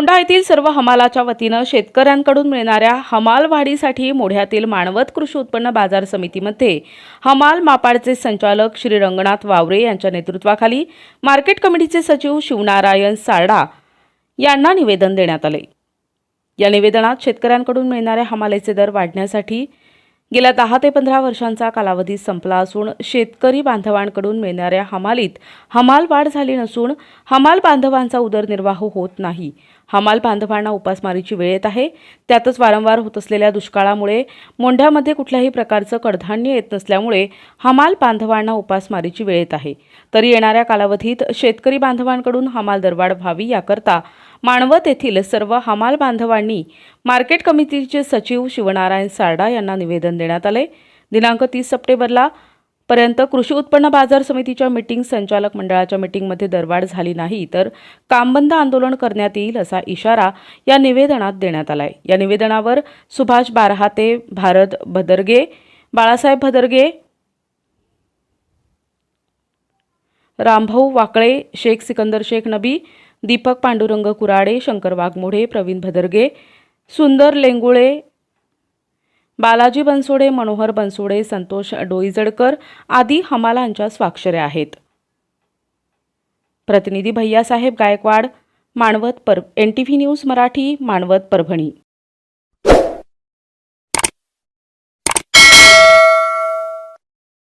मोंढा येथील सर्व हमालाच्या वतीनं शेतकऱ्यांकडून मिळणाऱ्या हमाल वाढीसाठी मोढ्यातील मानवत कृषी उत्पन्न बाजार समितीमध्ये हमाल मापाडचे संचालक श्री रंगनाथ वावरे यांच्या नेतृत्वाखाली मार्केट कमिटीचे सचिव शिवनारायण सारडा यांना निवेदन देण्यात आले. या निवेदनात शेतकऱ्यांकडून मिळणाऱ्या हमालेचे दर वाढण्यासाठी गेल्या दहा ते पंधरा वर्षांचा कालावधी संपला असून शेतकरी बांधवांकडून मिळणाऱ्या हमालीत हमाल वाढ झाली नसून हमाल बांधवांचा उदरनिर्वाह होत नाही. हमाल बांधवांना उपासमारीची वेळ येत आहे. त्यातच वारंवार होत असलेल्या दुष्काळामुळे मोंढ्यामध्ये कुठल्याही प्रकारचं कडधान्य येत नसल्यामुळे हमाल बांधवांना उपासमारीची वेळ येत आहे. तरी येणाऱ्या कालावधीत शेतकरी बांधवांकडून हमाल दरवाढ व्हावी याकरता मानवत येथील सर्व हमाल बांधवांनी मार्केट कमिटीचे सचिव शिवनारायण सारडा यांना निवेदन देण्यात आले. दिनांक तीस सप्टेंबरला पर्यंत कृषी उत्पन्न बाजार समितीच्या मीटिंग संचालक मंडळाच्या मीटिंगमध्ये दरवाढ झाली नाही तर कामबंद आंदोलन करण्यात येईल असा इशारा या निवेदनात देण्यात आलाय. या निवेदनावर सुभाष बारहाते भारत भदरगे बाळासाहेब भदरगे रामभाऊ वाकळे शेख सिकंदर शेख नबी दीपक पांडुरंग कुराडे शंकर वाघमोढे प्रवीण भदरगे सुंदर लेंगुळे बालाजी बनसोडे मनोहर बनसोडे संतोष डोईजडकर आदी हमालांच्या स्वाक्षऱ्या आहेत. प्रतिनिधी भैयासाहेब गायकवाड मानवत पर N T V news Marathi Manwat Parbhani.